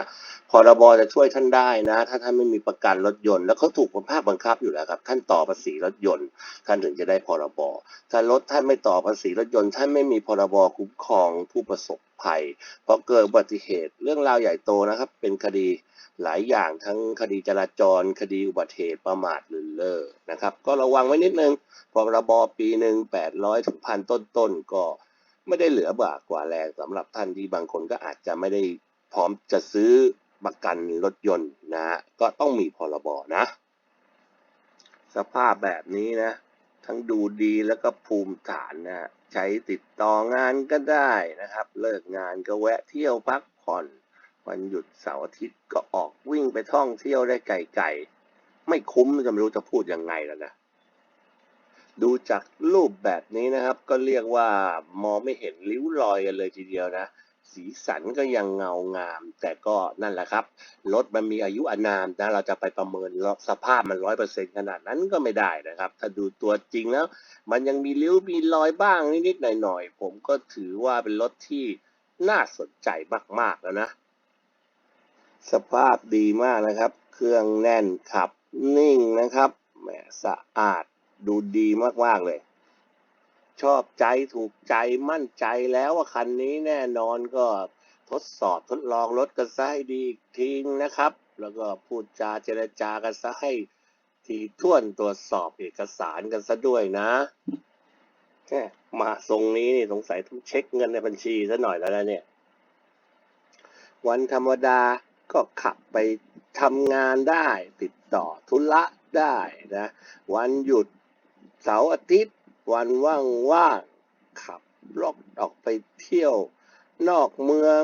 เนี่ยพรบจะช่วยท่านได้นะ ถ้าท่านไม่มีประกันรถยนต์ แล้วเขาถูกภาคบังคับอยู่แล้วครับ ท่านต่อภาษีรถยนต์ ท่านถึงจะได้พรบถ้ารถท่านไม่ต่อภาษีรถยนต์ ท่านไม่มีพรบคุ้มครองผู้ประสบภัยพอเกิดอุบัติเหตุเรื่องราวใหญ่โตนะครับ เป็นคดีหลายอย่างทั้งคดีจราจร คดีอุบัติเหตุประมาทหรือเล่อนะครับ ก็ระวังไว้นิดนึงพรบปีหนึ่งแปดร้อยถึงพันต้นๆก็ไม่ได้เหลือบากกว่าแรงสำหรับท่านที่บางคนก็อาจจะไม่ได้ พร้อมจะซื้อประกันรถยนต์นะก็ต้องมีพรบนะ สภาพแบบนี้นะ ทั้งดูดีแล้วก็ภูมิฐานนะฮะใช้ติดต่องานก็ได้นะครับ เลิกงานก็แวะเที่ยวพักผ่อนวันหยุดเสาร์อาทิตย์ก็ออกวิ่งไปท่องเที่ยวได้ไกลๆไม่คุ้มจะไม่รู้จะพูดยังไงแล้วนะดูจากรูปแบบนี้นะครับ ก็เรียกว่ามองไม่เห็นริ้วรอยกันเลยทีเดียวนะ สีสันก็ยังเงางาม แต่ก็นั่นแหละครับ รถมันมีอายุอานามนะเราจะไปประเมินสภาพมันร้อยเปอร์เซ็นขนาดนั้นก็ไม่ได้นะครับ ถ้าดูตัวจริงแล้ว มันยังมีริ้วมีรอยบ้างนิดๆหน่อยๆผมก็ถือว่าเป็นรถที่น่าสนใจมากๆแล้วนะ สภาพดีมากนะครับ เครื่องแน่นขับนิ่งนะครับแหมสะอาดดูดีมากๆเลย ชอบใจถูกใจมั่นใจแล้วว่าคันนี้แน่นอนก็ทดสอบทดลองรถกันซะให้ดีอีกทีนะครับ แล้วก็พูดจาเจรจากันซะให้ทีท่วนตรวจสอบเอกสารกันซะด้วยนะแค่มาทรงนี้นี่สงสัยต้องเช็คเงินในบัญชีซะหน่อยแล้วนะเนี่ย วันธรรมดาก็ขับไปทำงานได้ ติดต่อธุระได้นะ วันหยุดเสาร์อาทิตย์ วันว่างๆขับรถออกไปเที่ยวนอกเมือง